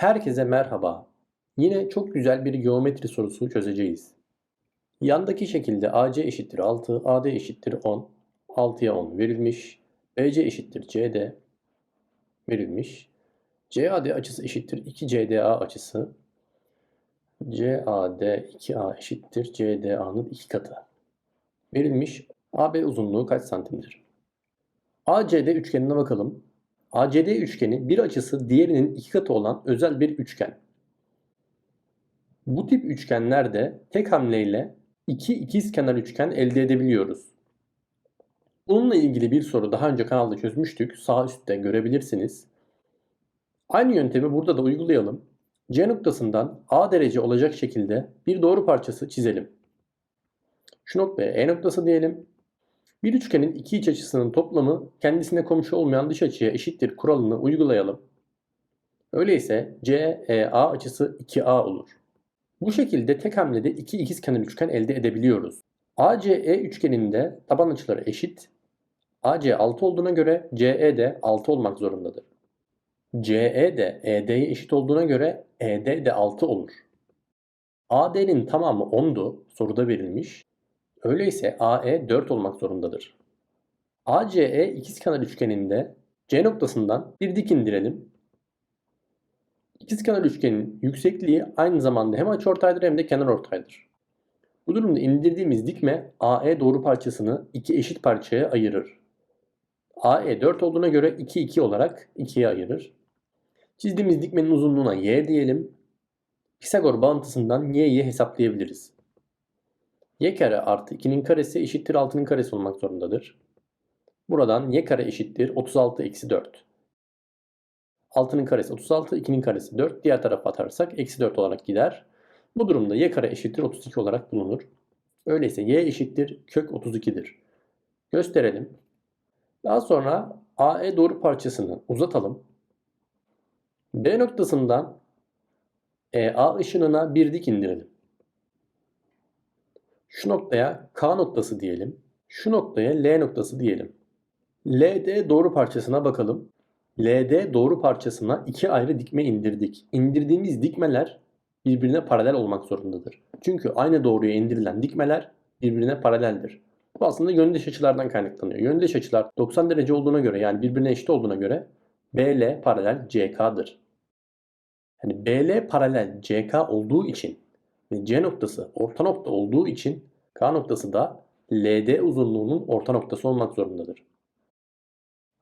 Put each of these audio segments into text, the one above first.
Herkese merhaba. Yine çok güzel bir geometri sorusu çözeceğiz. Yandaki şekilde AC eşittir 6, AD eşittir 10, 6'ya 10 verilmiş. BC eşittir CD verilmiş. CAD açısı eşittir 2CDA açısı. CAD 2A eşittir CDA'nın 2 katı. Verilmiş. AB uzunluğu kaç santimdir? ACD üçgenine bakalım. ACD üçgeni bir açısı diğerinin iki katı olan özel bir üçgen. Bu tip üçgenlerde tek hamleyle iki ikizkenar üçgen elde edebiliyoruz. Bununla ilgili bir soru daha önce kanalda çözmüştük. Sağ üstte görebilirsiniz. Aynı yöntemi burada da uygulayalım. C noktasından A derece olacak şekilde bir doğru parçası çizelim. Şu noktaya E noktası diyelim. Bir üçgenin iki iç açısının toplamı kendisine komşu olmayan dış açıya eşittir kuralını uygulayalım. Öyleyse CEA açısı 2A olur. Bu şekilde tek hamlede iki ikizkenar üçgen elde edebiliyoruz. ACE üçgeninde taban açıları eşit. AC 6 olduğuna göre CE de 6 olmak zorundadır. CE de ED'ye eşit olduğuna göre ED de 6 olur. AD'nin tamamı 10'du soruda verilmiş. Öyleyse AE 4 olmak zorundadır. ACE ikizkenar üçgeninde C noktasından bir dik indirelim. İkizkenar üçgenin yüksekliği aynı zamanda hem açıortaydır hem de kenarortaydır. Bu durumda indirdiğimiz dikme AE doğru parçasını iki eşit parçaya ayırır. AE 4 olduğuna göre 2 2 olarak 2'ye ayırır. Çizdiğimiz dikmenin uzunluğuna y diyelim. Pisagor bağıntısından y'yi hesaplayabiliriz y kare artı 2'nin karesi eşittir 6'nın karesi olmak zorundadır. Buradan y kare eşittir 36 eksi 4. 6'nın karesi 36, 2'nin karesi 4. Diğer tarafa atarsak eksi 4 olarak gider. Bu durumda y kare eşittir 32 olarak bulunur. Öyleyse y eşittir kök 32'dir. Gösterelim. Daha sonra AE doğru parçasını uzatalım. B noktasından EA ışınına bir dik indirelim. Şu noktaya K noktası diyelim. Şu noktaya L noktası diyelim. LD doğru parçasına bakalım. LD doğru parçasına iki ayrı dikme indirdik. İndirdiğimiz dikmeler birbirine paralel olmak zorundadır. Çünkü aynı doğruya indirilen dikmeler birbirine paraleldir. Bu aslında yöndeş açılardan kaynaklanıyor. Yöndeş açılar 90 derece olduğuna göre yani birbirine eşit olduğuna göre BL paralel CK'dır. Yani BL paralel CK olduğu için ve C noktası orta nokta olduğu için K noktası da LD uzunluğunun orta noktası olmak zorundadır.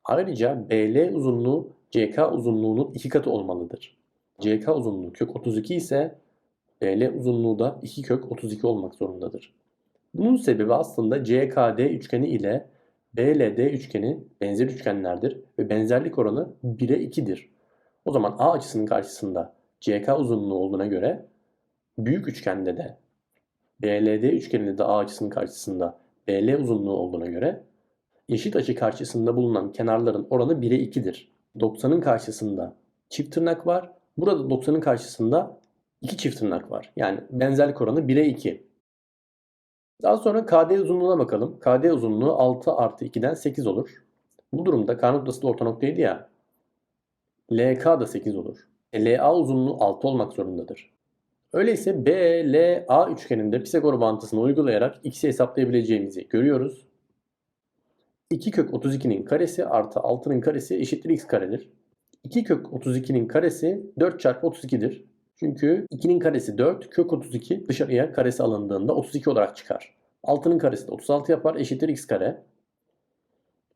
Ayrıca BL uzunluğu CK uzunluğunun iki katı olmalıdır. CK uzunluğu kök 32 ise BL uzunluğu da 2 kök 32 olmak zorundadır. Bunun sebebi aslında CKD üçgeni ile BLD üçgeni benzer üçgenlerdir ve benzerlik oranı 1'e 2'dir. O zaman A açısının karşısında CK uzunluğu olduğuna göre büyük üçgende de BLD üçgeninde de A açısının karşısında BL uzunluğu olduğuna göre eşit açı karşısında bulunan kenarların oranı 1'e 2'dir. 90'ın karşısında çift tırnak var. Burada 90'ın karşısında 2 çift tırnak var. Yani benzerlik oranı 1'e 2. Daha sonra KD uzunluğuna bakalım. KD uzunluğu 6 artı 2'den 8 olur. Bu durumda K noktası da orta noktaydı ya. LK da 8 olur. E, LA uzunluğu 6 olmak zorundadır. Öyleyse BLA üçgeninde Pisagor bağıntısını uygulayarak x'i hesaplayabileceğimizi görüyoruz. 2 kök 32'nin karesi artı 6'nın karesi eşittir x karedir. 2 kök 32'nin karesi 4 çarpı 32'dir. Çünkü 2'nin karesi 4, kök 32 dışarıya karesi alındığında 32 olarak çıkar. 6'nın karesi de 36 yapar eşittir x kare.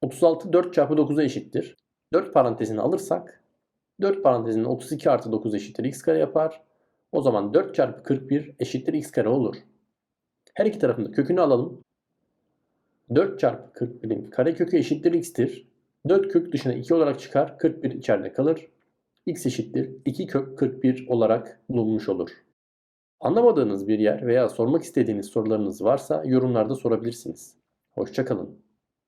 36 4 çarpı 9'a eşittir. 4 parantezini alırsak 4 parantezinin 32 artı 9 eşittir x kare yapar. O zaman 4 çarpı 41 eşittir x kare olur. Her iki tarafında kökünü alalım. 4 çarpı 41'in kare kökü eşittir x'tir. 4 kök dışına 2 olarak çıkar. 41 içeride kalır. x eşittir 2 kök 41 olarak bulunmuş olur. Anlamadığınız bir yer veya sormak istediğiniz sorularınız varsa yorumlarda sorabilirsiniz. Hoşçakalın.